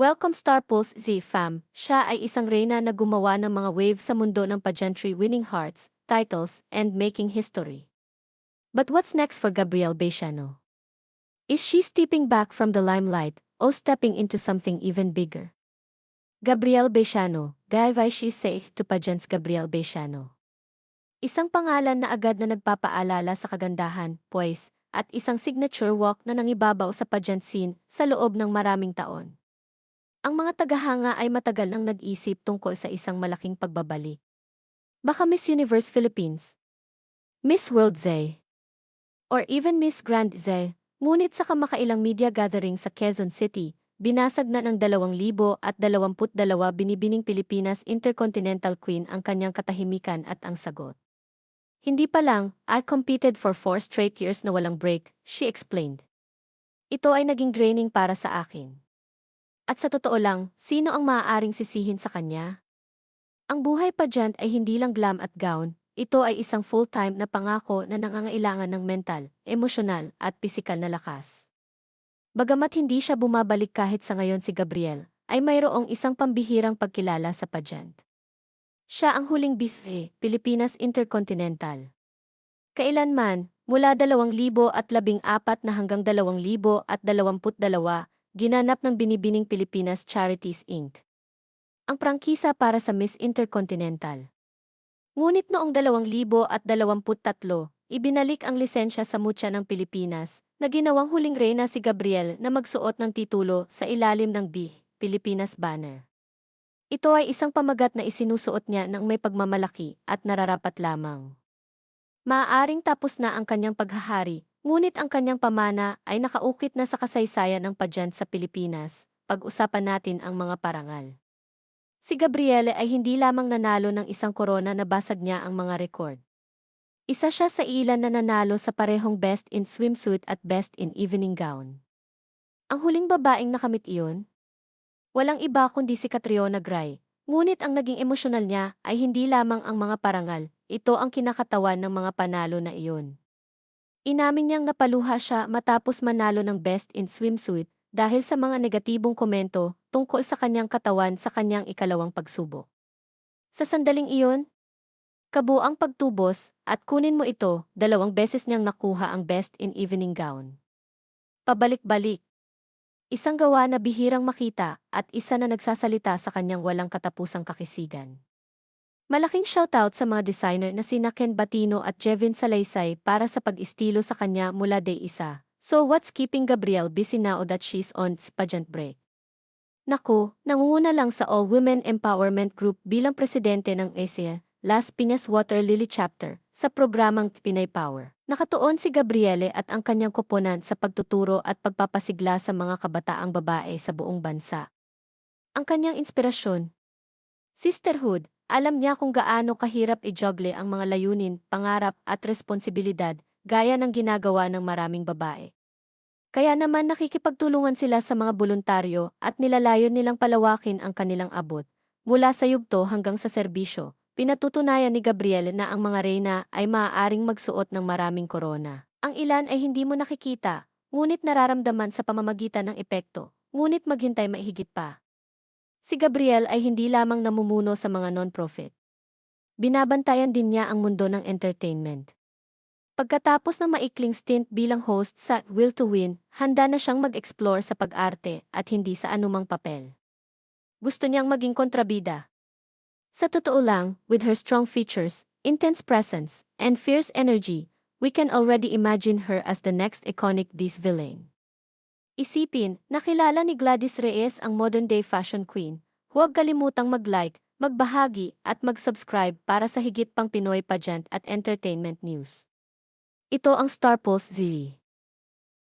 Welcome Star Pulse Z fam. Siya ay isang reyna na gumawa ng mga wave sa mundo ng pageantry winning hearts, titles, and making history. But what's next for Gabrielle Beixano? Is she stepping back from the limelight or stepping into something even bigger? Gabrielle Beixano, Gayvay she safe to pageants Gabrielle Beixano. Isang pangalan na agad na nagpapaalala sa kagandahan, poise, at isang signature walk na nangibabaw sa pageant scene sa loob ng maraming taon. Ang mga tagahanga ay matagal nang nag-isip tungkol sa isang malaking pagbabalik. Baka Miss Universe Philippines, Miss World Z, or even Miss Grand Z, ngunit sa kamakailang media gathering sa Quezon City, binasag na ng 2,022 binibining Pilipinas Intercontinental Queen ang kanyang katahimikan at ang sagot. Hindi pa lang, I competed for four straight years na walang break, she explained. Ito ay naging draining para sa akin. At sa totoo lang, sino ang maaaring sisihin sa kanya? Ang buhay pageant ay hindi lang glam at gown, ito ay isang full-time na pangako na nangangailangan ng mental, emosyonal, at pisikal na lakas. Bagamat hindi siya bumabalik kahit sa ngayon si Gabriel, ay mayroong isang pambihirang pagkilala sa pageant. Siya ang huling bispe, Pilipinas Intercontinental. Kailanman, mula 2014 na hanggang 2022, ginanap ng Binibining Pilipinas Charities Inc. Ang prangkisa para sa Miss Intercontinental. Ngunit noong 2023, ibinalik ang lisensya sa mutya ng Pilipinas, na ginawang huling reyna si Gabriel na magsuot ng titulo sa ilalim ng B, Pilipinas banner. Ito ay isang pamagat na isinusuot niya ng may pagmamalaki at nararapat lamang. Maaaring tapos na ang kanyang paghahari, ngunit ang kanyang pamana ay nakaukit na sa kasaysayan ng padyant sa Pilipinas. Pag-usapan natin ang mga parangal. Si Gabriele ay hindi lamang nanalo ng isang korona na basag niya ang mga rekord. Isa siya sa ilan na nanalo sa parehong Best in Swimsuit at Best in Evening Gown. Ang huling babaeng nakamit iyon? Walang iba kundi si Catriona Gray, ngunit ang naging emosyonal niya ay hindi lamang ang mga parangal, ito ang kinakatawan ng mga panalo na iyon. Inamin niyang napaluha siya matapos manalo ng Best in Swimsuit dahil sa mga negatibong komento tungkol sa kanyang katawan sa kanyang ikalawang pagsubok. Sa sandaling iyon, kabuang pagtubos at kunin mo ito, dalawang beses niyang nakuha ang best in evening gown. Pabalik-balik. Isang gawa na bihirang makita at isa na nagsasalita sa kanyang walang katapusang kakisigan. Malaking shoutout sa mga designer na sina Ken Batino at Jevin Salaysay para sa pag-istilo sa kanya mula day isa. So what's keeping Gabrielle busy now that she's on pageant break? Naku, nangunguna lang sa All Women Empowerment Group bilang presidente ng ASEA, Las Piñas Water Lily Chapter, sa programang Pinay Power. Nakatuon si Gabriele at ang kanyang koponan sa pagtuturo at pagpapasigla sa mga kabataang babae sa buong bansa. Ang kanyang inspirasyon, Sisterhood, alam niya kung gaano kahirap i-juggle ang mga layunin, pangarap at responsibilidad, gaya ng ginagawa ng maraming babae. Kaya naman nakikipagtulungan sila sa mga voluntaryo at nilalayon nilang palawakin ang kanilang abot. Mula sa yugto hanggang sa serbisyo, pinatutunayan ni Gabriel na ang mga reyna ay maaaring magsuot ng maraming korona. Ang ilan ay hindi mo nakikita, ngunit nararamdaman sa pamamagitan ng epekto, ngunit maghintay maihigit pa. Si Gabriel ay hindi lamang namumuno sa mga non-profit. Binabantayan din niya ang mundo ng entertainment. Pagkatapos ng maikling stint bilang host sa Will to Win, handa na siyang mag-explore sa pag-arte at hindi sa anumang papel. Gusto niyang maging kontrabida. Sa totoo lang, with her strong features, intense presence, and fierce energy, we can already imagine her as the next iconic this villain. Isipin, nakilala ni Gladys Reyes ang modern-day fashion queen. Huwag kalimutang mag-like, magbahagi, at mag-subscribe para sa higit pang Pinoy pageant at entertainment news. Ito ang Star Pulse Z.